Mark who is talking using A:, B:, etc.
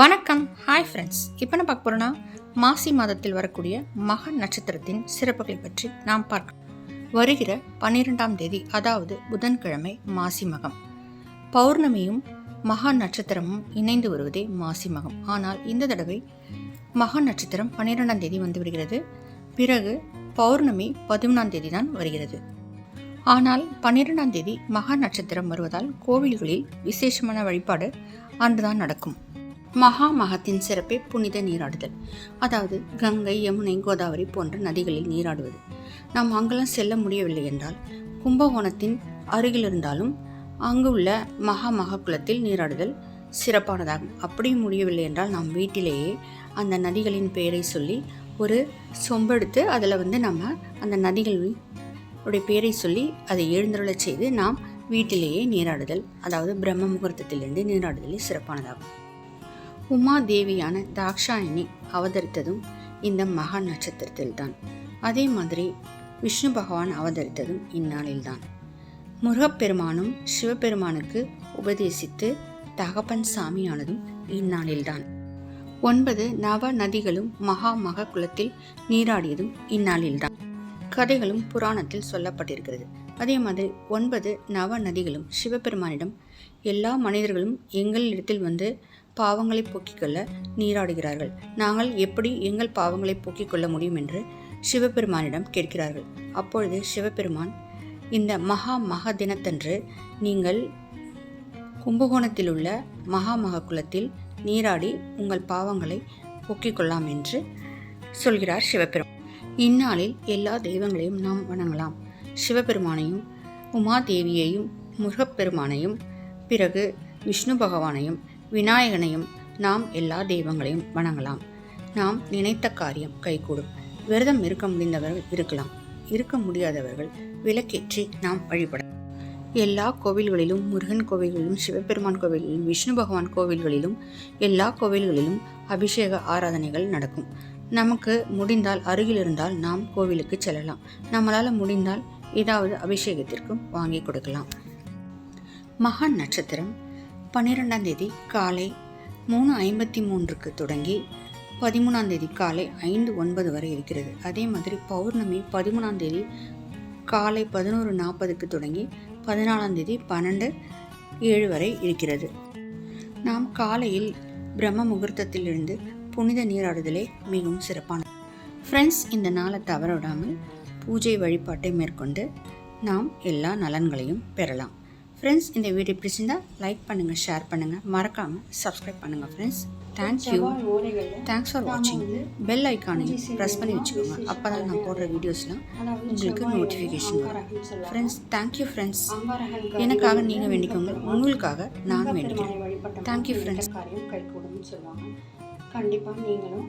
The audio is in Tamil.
A: வணக்கம். ஹாய் ஃப்ரெண்ட்ஸ் இப்போ என்ன பார்க்க போகிறோன்னா மாசி மாதத்தில் வரக்கூடிய மக நட்சத்திரத்தின் சிறப்புகளை பற்றி நாம் பார்க்கலாம் வருகிற பன்னிரெண்டாம் தேதி அதாவது புதன்கிழமை மாசி மகம். பௌர்ணமியும் மகா நட்சத்திரமும் இணைந்து வருவதே மாசி மகம். ஆனால் இந்த தடவை மகா நட்சத்திரம் பன்னிரெண்டாம் தேதி வந்து வருகிறது பிறகு பௌர்ணமி பதிமூணாம் தேதி தான் வருகிறது. ஆனால் பன்னிரெண்டாம் தேதி மகா நட்சத்திரம் வருவதால் கோவில்களில் விசேஷமான வழிபாடு அன்றுதான் நடக்கும். மகா மகத்தின் சிறப்பே புனித நீராடுதல். அதாவது கங்கை யமுனை கோதாவரி போன்ற நதிகளில் நீராடுவது. நாம் அங்கெல்லாம் செல்ல முடியவில்லை என்றால் கும்பகோணத்தின் அருகில் இருந்தாலும் அங்கு உள்ள மகா மகா குளத்தில் நீராடுதல் சிறப்பானதாகும். அப்படியும் முடியவில்லை என்றால் நாம் வீட்டிலேயே அந்த நதிகளின் பெயரை சொல்லி ஒரு சொம்பெடுத்து அதில் வந்து நம்ம அந்த நதிகளின் உடைய பெயரை சொல்லி அதை எழுந்தருளச் செய்து நாம் வீட்டிலேயே நீராடுதல் அதாவது பிரம்ம முகூர்த்தத்திலிருந்து நீராடுதலே சிறப்பானதாகும். உமா தேவியான தாக்ஷாயணி அவதரித்ததும் இந்த மகா நட்சத்திரத்தில்தான். அதே மாதிரி விஷ்ணு பகவான் அவதரித்ததும் இந்நாளில்தான். முருகப்பெருமானும் சிவபெருமானுக்கு உபதேசித்து தகப்பன் சாமியானதும் இந்நாளில்தான். ஒன்பது நவ நதிகளும் மகா மக குலத்தில் நீராடியதும் இந்நாளில்தான். கதைகளும் புராணத்தில் சொல்லப்பட்டிருக்கிறது. அதே மாதிரி ஒன்பது நவ நதிகளும் சிவபெருமானிடம் எல்லா மனிதர்களும் எங்கள் இடத்தில் வந்து பாவங்களை போக்கிக் கொள்ள நீராடுகிறார்கள். நாங்கள் எப்படி எங்கள் பாவங்களை போக்கிக் கொள்ள முடியும் என்று சிவபெருமானிடம் கேட்கிறார்கள். அப்பொழுது சிவபெருமான் இந்த மகா மக தினத்தன்று நீங்கள் கும்பகோணத்தில் உள்ள மகா மக குலத்தில் நீராடி உங்கள் பாவங்களை போக்கிக் கொள்ளலாம் என்று சொல்கிறார் சிவபெருமான். இந்நாளில் எல்லா தெய்வங்களையும் நாம் வணங்கலாம். சிவபெருமானையும் உமாதேவியையும் முருகப்பெருமானையும் பிறகு விஷ்ணு பகவானையும் விநாயகனையும் நாம் எல்லா தெய்வங்களையும் வணங்கலாம். நாம் நினைத்த காரியம் கைகூடும். விரதம் இருக்க முடிந்தவர்கள் இருக்கலாம். இருக்க முடியாதவர்கள் விளக்கேற்றி நாம் வழிபட. எல்லா கோவில்களிலும் முருகன் கோவில்களிலும் சிவபெருமான் கோவில்களிலும் விஷ்ணு பகவான் கோவில்களிலும் எல்லா கோவில்களிலும் அபிஷேக ஆராதனைகள் நடக்கும். நமக்கு முடிந்தால் அருகில் இருந்தால் நாம் கோவிலுக்கு செல்லலாம். நம்மளால் முடிந்தால் ஏதாவது அபிஷேகத்திற்கும் வாங்கி கொடுக்கலாம். மகான் நட்சத்திரம் பன்னிரெண்டாம் தேதி காலை மூணு ஐம்பத்தி மூன்றுக்கு தொடங்கி பதிமூணாம் தேதி காலை ஐந்து ஒன்பது வரை இருக்கிறது. அதே மாதிரி பௌர்ணமி பதிமூணாம் தேதி காலை பதினோரு நாற்பதுக்கு தொடங்கி பதினாலாம் தேதி பன்னெண்டு ஏழு வரை இருக்கிறது. நாம் காலையில் பிரம்ம முகூர்த்தத்திலிருந்து புனித நீராடுதலே மிகவும் சிறப்பானது. ஃப்ரெண்ட்ஸ் இந்த நாளை தவற விடாமல் பூஜை வழிபாட்டை மேற்கொண்டு நாம் எல்லா நலன்களையும் பெறலாம். ஃப்ரெண்ட்ஸ் இந்த வீடியோ பிடிச்சிருந்தா லைக் பண்ணுங்கள் ஷேர் பண்ணுங்கள் மறக்காமல் சப்ஸ்கிரைப் பண்ணுங்கள் friends thank you thanks for வாட்சிங் பெல் ஐக்கானையும் ப்ரெஸ் பண்ணி வச்சுக்கோங்க. அப்போ தான் நான் போடுற வீடியோஸ்லாம் உங்களுக்கு நோட்டிஃபிகேஷன் வரும். ஃப்ரெண்ட்ஸ் தேங்க்யூ ஃப்ரெண்ட்ஸ் எனக்காக நீங்கள் வேண்டிக்கோங்க. உங்களுக்காக நான் வேண்டிக்கிறேன். தேங்க்யூ ஃப்ரெண்ட்ஸ்
B: காரியம் கைகூடும்னு சொல்லுவாங்க கண்டிப்பாக நீங்களும்